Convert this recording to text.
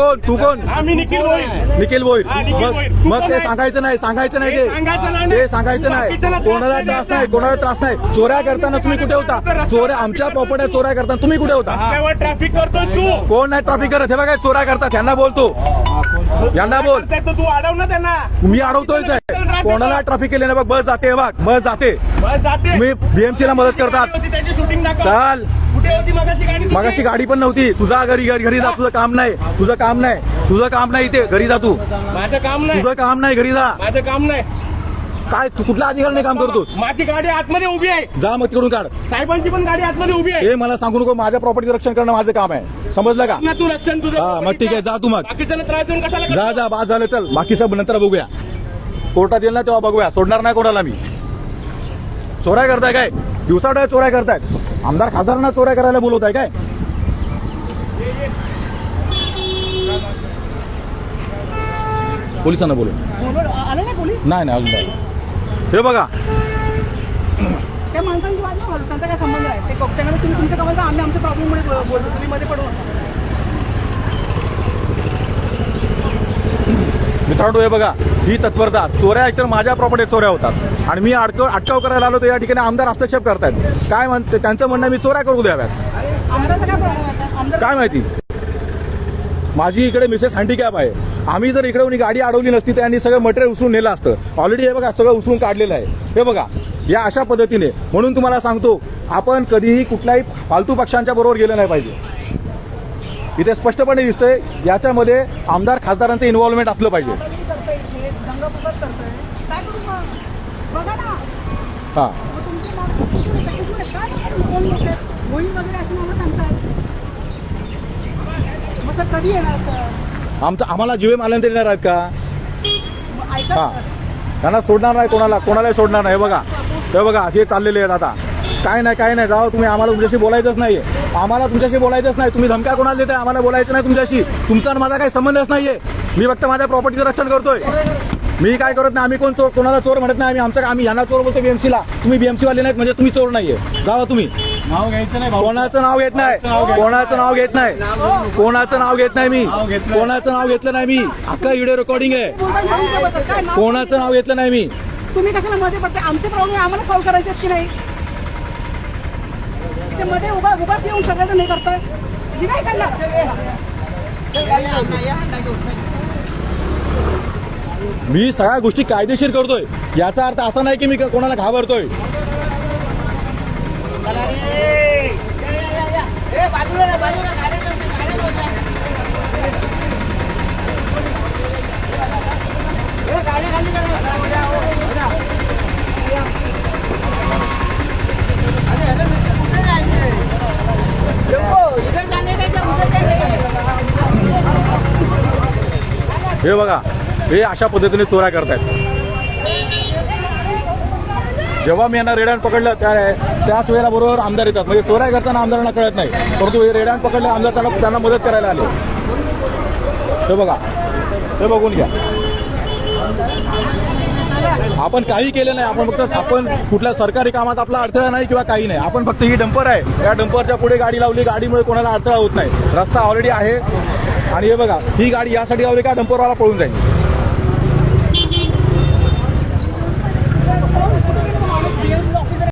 कोण? तू कोण? आम्ही निखिल होईल निखिल भोईर हा, निखिल मग भोईर. तू मग कोण ते आहे? सांगायचं नाही सांगायचं नाही ते ते. सांगायचं नाही ना. ते सांगायचं तू नाही. बाकीच्याला त्रास कोणाला त्रास. नाही कोणाला त्रास नाही. चोऱ्या करताना तुम्ही कुठे होता? चोऱ्या आमच्या प्रॉपर्टी चोऱ्या करताना तुम्ही कुठे होता? रस्त्यावर ट्रॅफिक करतोस तू. कोण नाही ट्रॉफिक करत? हे बघा चोऱ्या करतात. यांना बोलतो यांना बोल. करताय तर तू अडव ना त्यांना. मी अडवतोय कोणाला ट्रॉफिक केले ना बघ बस जाते हे बघ बस जाते. बस जाते. तुम्ही बीएमसी ला मदत करतात. त्याची शूटिंग दाखव. चाल. मगाशी गाडी पण नव्हती. तुझा घरी घरी घरी जा तुझं काम नाही. तुझं काम नाही. तुझं काम नाही इथे. घरी जा तू. माझं काम नाही. तुझं काम नाही. घरी जा. माझं काम नाही. काय तू कुठल्या अधिकाराने काम करतोस? माझी गाडी आतमध्ये उभी आहे. जा मग तिकडून काढ. साहेबांची पण गाडी आतमध्ये उभी आहे. हे मला सांगू नको. माझ्या प्रॉपर्टीचं रक्षण करणं माझं काम आहे. समजलं का? ना तू रक्षण तुझं हा, मग ठीक आहे, जा तू मग. बाकीच्याला त्रास देऊन कशाला करतो? जा जा. बाद झालं. चल. बाकी सब नंतर बघूया. कोर्टात येईल ना तेव्हा बघूया. सोडणार नाही कोणाला मी. चोऱ्या करताय काय? दिवसाडा चोऱ्या करतायत. आमदार खासदारांना चोऱ्या करायला बोलवत आहे काय? पोलिसांना बोलू आले ना पोलीस? नाही नाही अजून नाही. हे बघा. त्या माणसांची नाही त्यांचा काय संबंध आहे? ते त्याच्याकडे तुम्ही तुमच्या कामाला आम्ही आमच्या प्रॉब्लेममुळे बोलतो तुम्ही मध्ये पडू नका. मित्रांनो हे बघा. ही तत्परता. चोऱ्या एकतर माझ्या प्रॉपर्टीत चोऱ्या होतात. आणि मी अडकव अटकाव करायला आलो तर या ठिकाणी आमदार हस्तक्षेप करतायत. काय म्हणते त्यांचं म्हणणं मी चोऱ्या करू द्याव्यात. काय माहिती? माझी इकडे मिसेस हँडिकॅप आहे. आम्ही जर इकडे गाडी अडवली नसती तर यांनी सगळं मटेरियल उचलून नेलं असतं. ऑलरेडी हे बघा सगळं उचलून काढलेलं आहे. हे बघा या अशा पद्धतीने. म्हणून तुम्हाला सांगतो आपण कधीही कुठल्याही फालतू पक्षांच्या बरोबर गेलं नाही पाहिजे. इथे स्पष्टपणे दिसतंय याच्यामध्ये आमदार खासदारांचं इन्व्हॉल्वमेंट असलं पाहिजे करतोय हे दंगा फुकट करतोय काय करू मग बघा ना हा. मग तुमचे काय कोण लोक आहेत? वगैरे असं मला मग सर कधी येणार सर आमचं आम्हाला जीवे मालन देणार आहेत का? मग ऐका हा. सर. त्यांना सोडणार नाही कोणाला कोणालाही सोडणार नाही. हे बघा हे बघा असे चाललेले आहेत आता. काय नाही काय नाही. जाओ तुम्ही आम्हाला तुमच्याशी बोलायचंच नाहीये. आम्हाला तुमच्याशी बोलायचंच नाही. तुम्ही धमक्या कोणाला देताय? आम्हाला बोलायचं नाही तुमच्याशी. तुमचा आणि माझा काही संबंधच नाहीये. मी फक्त माझ्या प्रॉपर्टीचं रक्षण करतोय. मी काय करत नाही आम्ही कोण चोर कोणाला चोर म्हणत नाही आम्ही आमच्या आम्ही यांना चोर बोलतो बीएमसी ला तुम्ही बीएमसी वाले नाहीत म्हणजे तुम्ही चोर नाहीये जावा तुम्ही नाव घ्यायचं नाही कोणाचं नाव घेत नाही कोणाचं नाव घेत नाही कोणाचं नाव घेत नाही मी कोणाचं नाव घेतलं नाही मी अख्खा व्हिडिओ रेकॉर्डिंग आहे कोणाचं नाव घेतलं नाही मी तुम्ही कशाला मध्ये पडते आमचे प्रॉब्लेम आम्हाला सॉल्व्ह करायचे की नाही ते मध्ये उभा उभा येऊन सगळ्यांना नाही करताय ही काय करणार मी सगळ्या गोष्टी कायदेशीर करतोय. याचा अर्थ असा नाही की मी कोणाला घाबरतोय. हे बघा हे अशा पद्धतीने चोऱ्या करतायत. जेव्हा मी यांना रेड्यान पकडलं त्या त्याच वेळेला बरोबर आमदार येतात. म्हणजे चोऱ्या करताना आमदारांना कळत नाही. परंतु हे रेडान पकडले आमदार त्यांना त्यांना मदत करायला आले. हे बघा. हे बघून घ्या. आपण काही केलं नाही. आपण फक्त आपण कुठल्या सरकारी कामात आपला अडथळा नाही किंवा काही नाही. आपण फक्त ही डंपर आहे. या डंपरच्या पुढे गाडी लावली. गाडीमुळे कोणाला अडथळा होत नाही. रस्ता ऑलरेडी आहे. आणि हे बघा ही गाडी यासाठी लावली का डंपरवाला पळून जाईल.